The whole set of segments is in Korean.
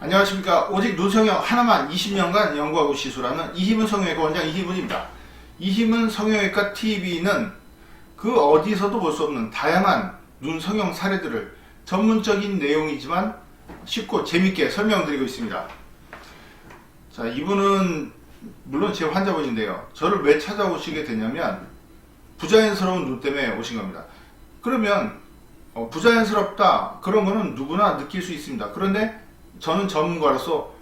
안녕하십니까. 오직 눈성형 하나만 20년간 연구하고 시술하는 이희문 성형외과 원장 이희문입니다. 이희문 성형외과 TV는 그 어디서도 볼 수 없는 다양한 눈 성형 사례들을 전문적인 내용이지만 쉽고 재밌게 설명드리고 있습니다. 자, 이분은 물론 제 환자분인데요. 저를 왜 찾아오시게 되냐면 부자연스러운 눈 때문에 오신 겁니다. 그러면 어, 부자연스럽다 그런 거는 누구나 느낄 수 있습니다. 그런데 저는 전문가로서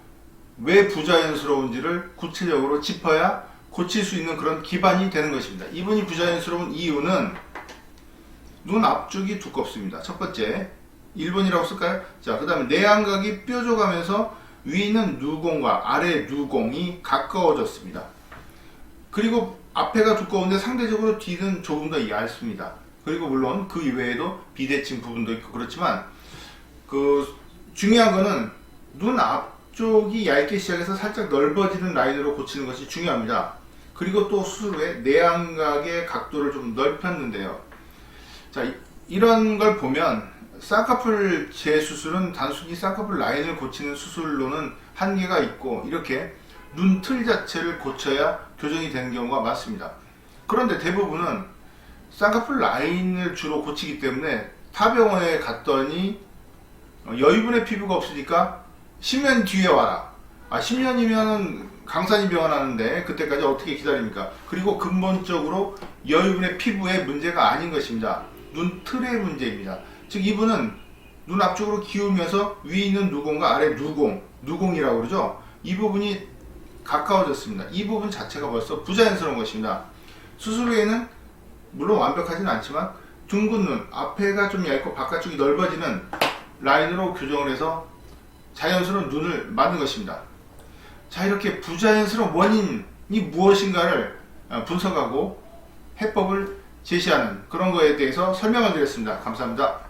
왜 부자연스러운지를 구체적으로 짚어야 고칠 수 있는 그런 기반이 되는 것입니다. 이분이 부자연스러운 이유는 눈 앞쪽이 두껍습니다. 첫 번째 1번이라고 쓸까요? 자, 그 다음에 내안각이 뾰족하면서 위는 누공과 아래 누공이 가까워졌습니다. 그리고 앞에가 두꺼운데 상대적으로 뒤는 조금 더 얇습니다. 그리고 물론 그 이외에도 비대칭 부분도 있고 그렇지만 그 중요한 거는 눈 앞쪽이 얇게 시작해서 살짝 넓어지는 라인으로 고치는 것이 중요합니다. 그리고 또 수술 후에 내안각의 각도를 좀 넓혔는데요. 자, 이- 이런 걸 보면 쌍꺼풀 재수술은 단순히 쌍꺼풀 라인을 고치는 수술로는 한계가 있고 이렇게 눈틀 자체를 고쳐야 교정이 되는 경우가 많습니다. 그런데 대부분은 쌍꺼풀 라인을 주로 고치기 때문에 타 병원에 갔더니 어, 여유분의 피부가 없으니까 10년 뒤에 와라. 아, 10년이면 강산이 병원 하는데 그때까지 어떻게 기다립니까? 그리고 근본적으로 여유분의 피부에 문제가 아닌 것입니다. 눈 틀의 문제입니다. 즉 이분은 눈 앞쪽으로 기우면서 위에 있는 누공과 아래 누공, 누공이라고 그러죠. 이 부분이 가까워졌습니다. 이 부분 자체가 벌써 부자연스러운 것입니다. 수술 후에는 물론 완벽하진 않지만 둥근 눈, 앞에가 좀 얇고 바깥쪽이 넓어지는 라인으로 교정을 해서 자연스러운 눈을 만든 것입니다. 자, 이렇게 부자연스러운 원인이 무엇인가를 어, 분석하고 해법을 제시하는 그런 거에 대해서 설명을 드렸습니다. 감사합니다.